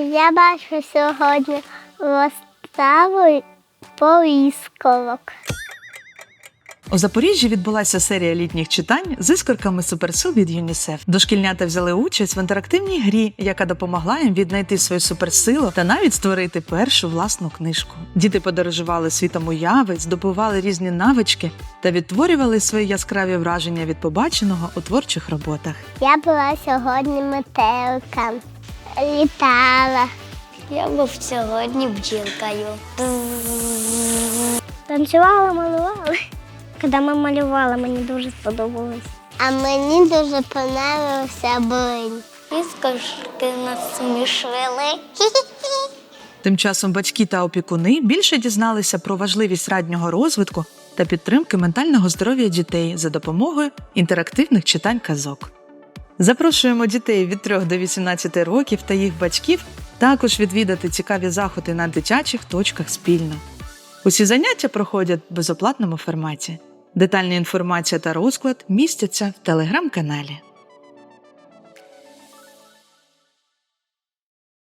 Я бачу сьогодні виставу поїсколок. У Запоріжжі відбулася серія літніх читань з іскорками суперсил від ЮНІСЕФ. Дошкільнята взяли участь в інтерактивній грі, яка допомогла їм віднайти свою суперсилу та навіть створити першу власну книжку. Діти подорожували світом уяви, здобували різні навички та відтворювали свої яскраві враження від побаченого у творчих роботах. Я була сьогодні метеликом, літала. Я був сьогодні бджілкою. Танцювала, малювала. Коли ми малювали, мені дуже сподобалось. А мені дуже подобався блин. Іскорки нас смішили. Тим часом батьки та опікуни більше дізналися про важливість раннього розвитку та підтримки ментального здоров'я дітей за допомогою інтерактивних читань казок. Запрошуємо дітей від 3 до 18 років та їх батьків також відвідати цікаві заходи на дитячих точках спільно. Усі заняття проходять в безоплатному форматі. Детальна інформація та розклад містяться в телеграм-каналі.